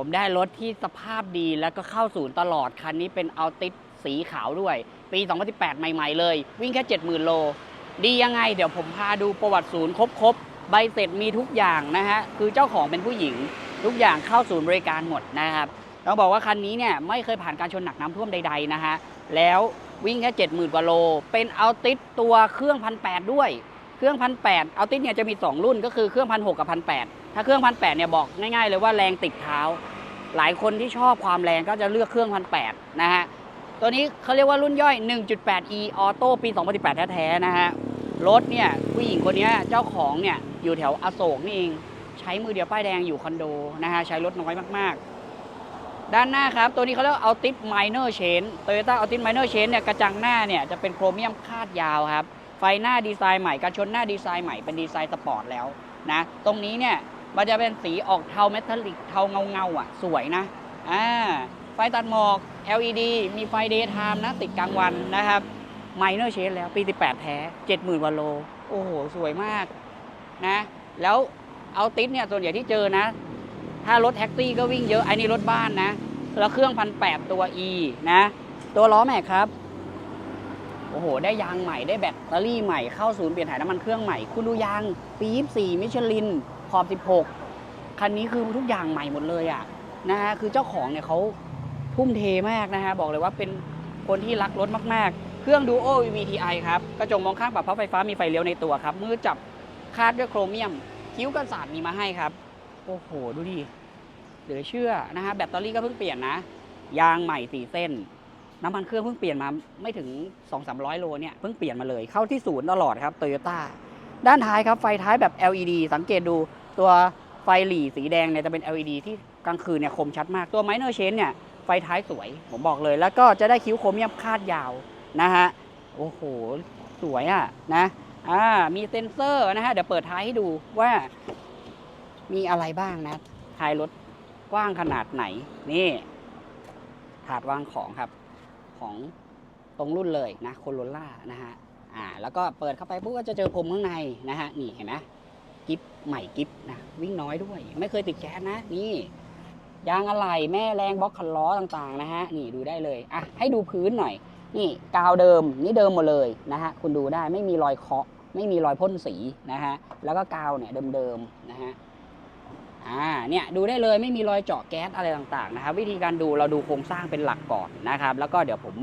ผมได้รถที่สภาพดีแล้วก็เข้าศูนย์ตลอด คันนี้เป็นอัลติสสีขาวด้วย ปี 2018 ใหม่ ๆ เลย วิ่งแค่ 70,000 โล ดียังไง เดี๋ยวผมพาดูประวัติศูนย์ครบๆ ใบเสร็จมีทุกอย่างนะฮะ คือเจ้าของเป็นผู้หญิง ทุกอย่างเข้าศูนย์บริการหมดนะครับ ต้องบอกว่าคันนี้เนี่ยไม่เคยผ่านการชนหนักน้ำท่วมใดๆนะฮะ แล้ววิ่งแค่ 70,000 กว่าโล เป็นอัลติสตัวเครื่องพันแด้วย เครื่องพันแอัลติสเนี่ยจะมี 2 รุ่นก็คือเครื่องพันหกับพันแถ้าเครื่องพันแเนี่ยบอกง่ายๆเลยว่าแรงติดเท้า หลายคนที่ชอบความแรงก็จะเลือกเครื่องพันแนะฮะ ตัวนี้เขาเรียกว่ารุ่นย่อย 1.8e ออโต้ปี 2018 แท้ๆนะฮะ รถเนี่ยผู้หญิงคนนี้เจ้าของเนี่ยอยู่แถวอโศกนี่เอง ใช้มือเดียวป้ายแดงอยู่คอนโดนะฮะใช้รถน้อยมากๆ ด้านหน้าครับ ตัวนี้เขาเรียกว่า Altis Minor Chain Toyota Altis Minor Chain เนี่ยกระจังหน้าเนี่ยจะเป็นโครเมียมคาดยาวครับไฟหน้าดีไซน์ใหม่กันชนหน้าดีไซน์ใหม่เป็นดีไซน์สปอร์ตแล้วนะตรงนี้เนี่ย มันจะเป็นสีออกเทาเมทัลลิกเทาเงาเงาอะ สวยนะอ่าไฟตัดหมอก LED มีไฟ daytime นะติดกลางวันนะครับ Minor Change แล้วปี 18 แท้ 70,000ว่าโล โอ้โห สวยมากนะ แล้วเอาติสเนี่ย ส่วนใหญ่ที่เจอนะ ถ้ารถแท็กซี่ก็วิ่งเยอะไอ้นี่รถบ้านนะ แล้วเครื่องพันแปตัว E นะ ตัวล้อแม็กครับ โอ้โห ได้ยางใหม่ได้แบตเตอรี่ใหม่เข้าศูนย์เปลี่ยนถ่ายน้ำมันเครื่องใหม่ คุณดูยางปี 24 มิชลิน ขอบ 16 คันนี้คือทุกอย่างใหม่หมดเลยอะนะฮะคือเจ้าของเนี่ยเขาทุ่มเทมากนะฮะบอกเลยว่าเป็นคนที่รักรถมากๆ เครื่องดูโอ VVTi ครับกระจกมองข้างปรับพับไฟฟ้ามีไฟเลี้ยวในตัวครับ มือจับคาดด้วยโครเมียม คิ้วกันศาสตร์มีมาให้ครับ โอ้โห ดูดิเหลือเชื่อนะฮะแบตเตอรี่ก็เพิ่งเปลี่ยนนะ ยางใหม่สี่เส้น น้ำมันเครื่องเพิ่งเปลี่ยนมาไม่ถึง 2 3 0 0 โลเนี่ยเพิ่งเปลี่ยนมาเลยเข้าที่ศูนย์ตลอดครับโตโยต้าด้านท้ายครับไฟท้ายแบบ LED สังเกตดู ตัวไฟหลีสีแดงเนี่ยจะเป็น LED ที่กลางคืนเนี่ยคมชัดมาก ตัว Minor Change เนี่ยไฟท้ายสวย ผมบอกเลย แล้วก็จะได้คิ้วโครเมียมคาดยาวนะฮะ โอ้โห สวยอะนะอ่ามีเซ็นเซอร์นะฮะ เดี๋ยวเปิดท้ายให้ดูว่ามีอะไรบ้างนะท้ายรถกว้างขนาดไหน นี่ถาดวางของครับ ของตรงรุ่นเลยนะโคโรล่านะฮะอ่าแล้วก็เปิดเข้าไปปุ๊บก็จะเจอพรมข้างในนะฮะ นี่เห็นไหม กิฟใหม่กิฟนะวิ่งน้อยด้วย ไม่เคยติดแก๊สนะ นี่ ยางอะไหล่แม่แรงบล็อกคันล้อต่างๆนะฮะนี่ดูได้เลยอะให้ดูพื้นหน่อย นี่กาวเดิมนี่เดิมหมดเลยนะฮะคุณดูได้ไม่มีรอยเคาะ ไม่มีรอยพ่นสีนะฮะแล้วก็กาวเนี่ยเดิมๆนะฮะอ่าเนี่ยดูได้เลยไม่มีรอยเจาะแก๊สอะไรต่างๆนะครับวิธีการดูเราดูโครงสร้างเป็นหลักก่อนนะครับ แล้วก็เดี๋ยวผม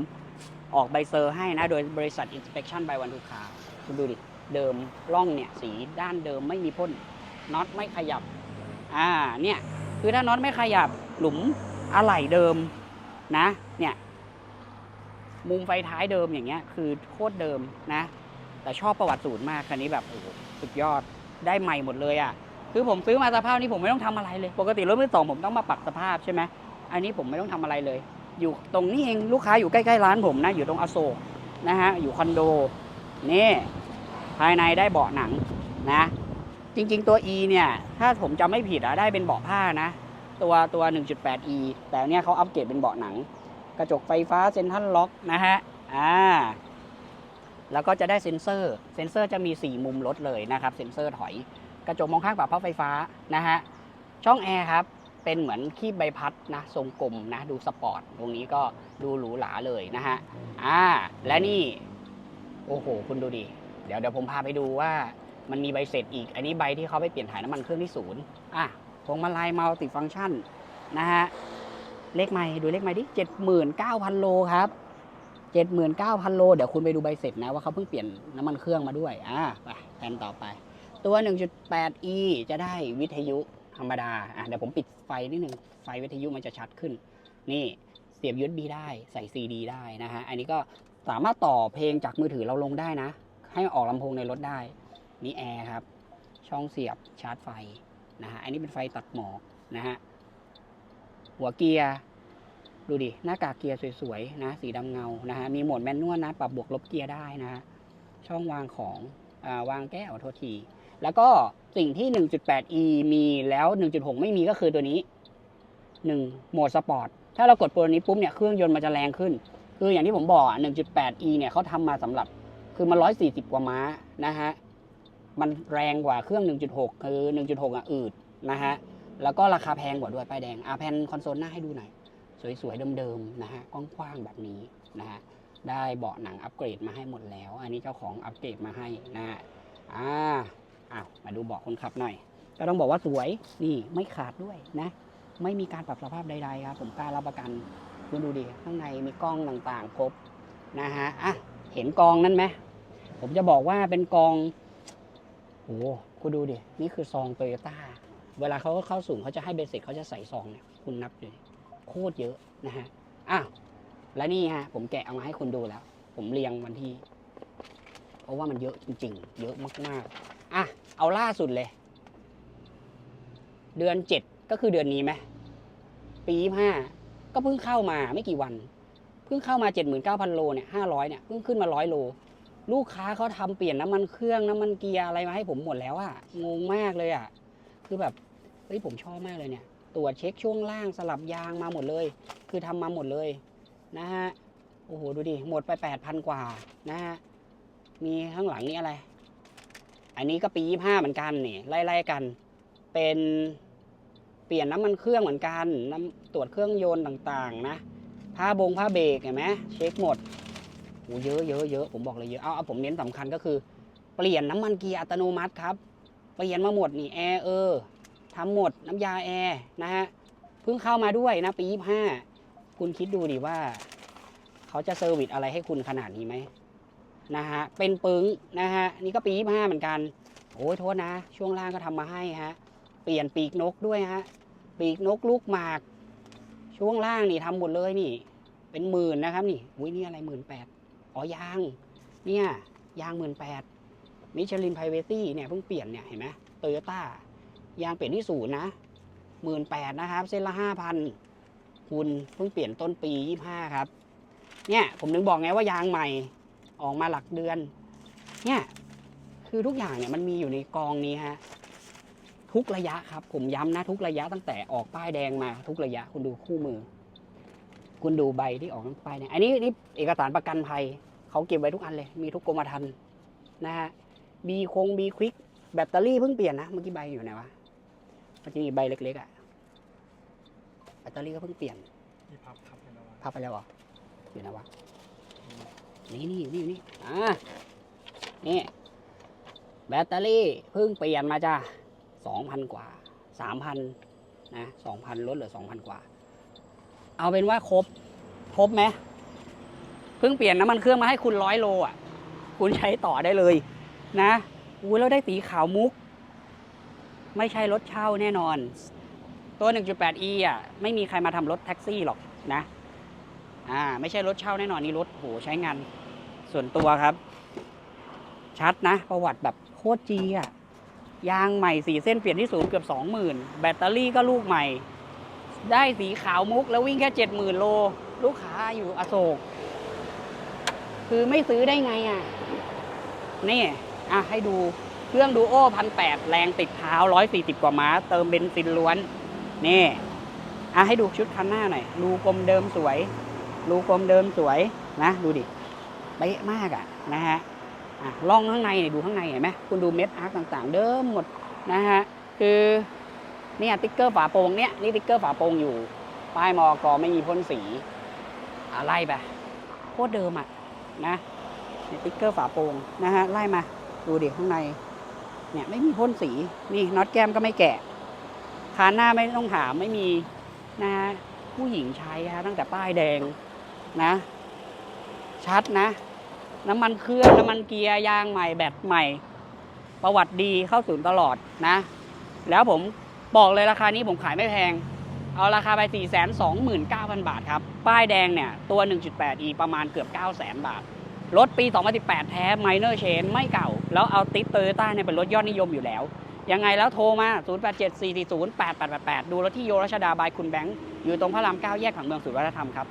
ออกใบเซอร์ให้นะ โดยบริษัท Inspection by One to Car คุณดูดิ เดิมร่องเนี่ยสีด้านเดิมไม่มีพ่นน็อตไม่ขยับอ่าเนี่ยคือถ้าน็อตไม่ขยับหลุมอะไหล่เดิมนะเนี่ยมุมไฟท้ายเดิมอย่างเงี้ยคือโคตรเดิมนะ แต่ชอบประวัติศูนย์มากคันนี้แบบโอ้โหสุดยอดได้ใหม่หมดเลยอะ่ะคือผมซื้อมาสภาพนี้ผมไม่ต้องทำอะไรเลย ปกติรถมือสองผมต้องมาปรับสภาพใช่ไหมอันนี้ผมไม่ต้องทำอะไรเลย อยู่ตรงนี้เองลูกค้าอยู่ใกล้ๆร้านผมนะ อยู่ตรงอโศกนะฮะอยู่คอนโดนี่ ภายในได้เบาะหนังนะจริงๆตัว E เนี่ยถ้าผมจำไม่ผิดอะได้เป็นเบาะผ้านะ ตัวตัว 1.8e แต่เนี่ยเขาอัปเกรดเป็นเบาะหนัง กระจกไฟฟ้าเซ็นทรัลล็อกนะฮะอ่าแล้วก็จะได้เซ็นเซอร์เซ็นเซอร์จะมี 4 มุมรถเลยนะครับเซ็นเซอร์ถอย กระจกมองข้างปรับพับไฟฟ้านะฮะช่องแอร์ครับเป็นเหมือนคีบใบพัดนะทรงกลมนะดูสปอร์ตตรงนี้ก็ดูหรูหราเลยนะฮะอ่าและนี่ โอ้โห คุณดูดิ เดี๋ยวเดี๋ยวผมพาไปดูว่ามันมีใบเสร็จอีก อันนี้ใบที่เขาไปเปลี่ยนถ่ายน้ำมันเครื่องที่ศูนย์อะพวงมาลัยมัลติฟังก์ชันนะฮะ เลขไม่ดูเลขไม่ดิเจ็ดหมื่นเก้าพันโลครับเจ็ดหมื่นเก้าพันโล เดี๋ยวคุณไปดูใบเสร็จนะว่าเขาเพิ่งเปลี่ยนน้ำมันเครื่องมาด้วย อ่าไปแผนต่อไป ตัว 1.8e จะได้วิทยุธรรมดา อะเดี๋ยวผมปิดไฟนิดนึง ไฟวิทยุมันจะชัดขึ้น นี่เสียบ USB ได้ใส่ CD ได้นะฮะ อันนี้ก็สามารถต่อเพลงจากมือถือเราลงได้นะ ให้ออกลำโพงในรถได้ นี่แอร์ครับ ช่องเสียบชาร์จไฟนะฮะ อันนี้เป็นไฟตัดหมอกนะฮะ หัวเกียร์ ดูดิ หน้ากากเกียร์สวยๆนะ สีดำเงา นะฮะ มีโหมดแมนนวลนะ ปรับบวกลบเกียร์ได้นะฮะ ช่องวางของอาวางแก้วโทษที แล้วก็สิ่งที่ 1.8e มีแล้ว 1.6 ไม่มีก็คือตัวนี้ 1 โหมดสปอร์ต ถ้าเรากดตัวนี้ปุ๊บเนี่ย เครื่องยนต์มันจะแรงขึ้น คืออย่างที่ผมบอกอะ 1.8e เนี่ยเขาทำมาสำหรับ คือมัน140กว่าม้านะฮะ มันแรงกว่าเครื่อง 1.6 คือ 1.6 อะอืดนะฮะ แล้วก็ราคาแพงกว่าด้วยป้ายแดงอาแผ่นคอนโซลหน้าให้ดูหน่อย สวยๆ เดิมๆ นะฮะกว้างๆ แบบนี้นะฮะ ได้เบาะหนังอัปเกรดมาให้หมดแล้ว อันนี้เจ้าของอัปเกรดมาให้นะฮะ อ่าอ้าวมาดูเบาะคนขับหน่อย ก็ต้องบอกว่าสวย นี่ไม่ขาดด้วยนะ ไม่มีการปรับสภาพใดๆครับ ผมกล้ารับประกันคุณดูดิ ข้างในมีกล้องต่างๆ ครบนะฮะ อะ เห็นกองนั้นไหม ผมจะบอกว่าเป็นกองโอ้โหคุณดูดิ นี่คือซองโตโยต้า เวลาเขาเข้าสูงเขาจะให้เบสิกเขาจะใส่ซองเนี่ย คุณนับดูโคตรเยอะนะฮะ อ้าว และนี่ฮะ ผมแกะเอามาให้คุณดูแล้ว ผมเรียงวันที่ เพราะว่ามันเยอะจริง ๆ เยอะมากๆ อะ เอาล่าสุดเลย เดือนเจ็ดก็คือเดือนนี้ไหมปีห้าก็เพิ่งเข้ามาไม่กี่วัน เพิ่งเข้ามา79,000โลเนี่ย500เนี่ย เพิ่งขึ้นมา100โล ลูกค้าเขาทำเปลี่ยนน้ำมันเครื่องน้ำมันเกียร์อะไรมาให้ผมหมดแล้วอะงงมากเลยอะคือแบบเฮ้ยผมชอบมากเลยเนี่ยตรวจเช็คช่วงล่างสลับยางมาหมดเลย คือทำมาหมดเลยนะฮะโอ้โหดูดิหมดไป8,000กว่านะฮะมีข้างหลังนี่อะไร อันนี้ก็ปี25เหมือนกันนี่ไล่ๆกัน เป็นเปลี่ยนน้ำมันเครื่องเหมือนกันน้ำตรวจเครื่องยนต์ต่างๆ นะผ้าบงผ้าเบรกเห็นไหมเช็คหมด โอ้เยอะเยอะเยอะผมบอกเลยเยอะเอาเอาผมเน้นสำคัญก็คือ เปลี่ยนน้ำมันเกียร์อัตโนมัติครับ เปลี่ยนมาหมดนี่แอร์เออทำหมดน้ำยาแอร์นะฮะเพิ่งเข้ามาด้วยนะปียี่ห้าคุณคิดดูดิว่า เขาจะเซอร์วิสอะไรให้คุณขนาดนี้ไหมนะฮะเป็นปึ้งนะฮะนี่ก็ปียี่ห้าเหมือนกันโอ้ยโทษนะ ช่วงล่างก็ทำมาให้ฮะเปลี่ยนปีกนกด้วยฮะปีกนกลูกหมาก ช่วงล่างนี่ทำหมดเลยนี่ เป็นหมื่นนะครับนี่อุ้ยนี่อะไรหมื่นแปด อ๋อยาง เนี่ยยางหมื่นแปดมิชลินไพรเวซี่เนี่ยเพิ่งเปลี่ยนเนี่ยเห็นไหมโตโยต้ายางเปลี่ยนที่ศูนย์นะหมื่นแปดนะครับ เส้นละห้าพันคุณเพิ่งเปลี่ยนต้นปียี่ห้าครับ เนี่ยผมนึงบอกไงว่ายางใหม่ออกมาหลักเดือน เนี่ยคือทุกอย่างเนี่ยมันมีอยู่ในกองนี้ฮะทุกระยะครับ ผมย้ำนะทุกระยะตั้งแต่ออกป้ายแดงมาทุกระยะคุณดูคู่มือ คุณดูใบที่ออกทั้งป้ายแดงอันนี้นี่เอกสารประกันภัยเขาเก็บไว้ทุกอันเลย มีทุกกรมธรรม์นะฮะ บีคงบีควิกแบตเตอรี่เพิ่งเปลี่ยนนะ เมื่อกี้ใบอยู่ไหนวะเมื่อกี้มีใบเล็กๆอะแบตเตอรี่ก็เพิ่งเปลี่ยนมีพับทับกันแล้วอะพับไปแล้วเหรออยู่นะวะ นี่นี่อยู่นี่อยู่นี่ อ่า นี่ แบตเตอรี่เพิ่งเปลี่ยนมาจ้าสองพันกว่า สามพันนะสองพันลดเหลือสองพันกว่า เอาเป็นว่าครบ ครบไหมเพิ่งเปลี่ยนน้ำมันเครื่องมาให้คุณร้อยโลอะ คุณใช้ต่อได้เลย นะอุ้ยแล้วได้สีขาวมุก ไม่ใช่รถเช่าแน่นอน ตัว 1.8e อะ ไม่มีใครมาทำรถแท็กซี่หรอกนะ อ่า ไม่ใช่รถเช่าแน่นอนนี่รถโหใช้งานส่วนตัวครับ ชัดนะ ประวัติแบบโคตรจีอะยางใหม่สีเส้นเปลี่ยนที่ศูนย์เกือบ20,000แบตเตอรี่ก็ลูกใหม่ ได้สีขาวมุกแล้ววิ่งแค่70,000โล ลูกค้าอยู่อโศก คือไม่ซื้อได้ไงอะ นี่ อะ ให้ดูเครื่องดูโอพันแปดแรงติดเท้า140กว่าม้า เติมเบนซินล้วน นี่ อะ ให้ดูชุดคันหน้าหน่อยรูกลมเดิมสวย รูกลมเดิมสวยนะ ดูดิเป๊ะมากอะ นะฮะอะล่องข้างในเนี่ยดูข้างในเห็นไหมคุณดูเม็ดอาร์คต่างๆ เดิมหมดนะฮะ คือ เนี่ยติ๊กเกอร์ฝาโปร่งเนี่ยนี่ติ๊กเกอร์ฝาโปร่งอยู่ ป้ายมอกอไม่มีพ่นสีอะไรไปโคตรเดิมอะนะเนี่ยติ๊กเกอร์ฝาโปร่งนะฮะไล่มาดูดิข้างในเนี่ยไม่มีพ่นสีนี่น็อตแก้มก็ไม่แกะคานหน้าไม่ต้องถามไม่มีนะฮะผู้หญิงใช้ฮะตั้งแต่ป้ายแดงนะ ชัดนะ น้ำมันเครื่องน้ำมันเกียร์ยางใหม่แบตใหม่ ประวัติดีเข้าศูนย์ตลอดนะ แล้วผม บอกเลยราคานี้ผมขายไม่แพง เอาราคาไป 4 2 9 0 0 0 บาทครับ ป้ายแดงเนี่ย ตัว 1.8e ประมาณเกือบ 9 0 0 0 0 บาท รถปี 2018 แท้ minor chain ไม่เก่า แล้วเอาติดโตโยต้าเนี่ยเป็นรถยอดนิยมอยู่แล้ว ยังไงแล้วโทรมา 0874408888 ดูรถที่โยรัชดาบายคุณแบงค์ อยู่ตรงพระราม 9 แยกผังเมืองสุดวัฒนธรรมครับ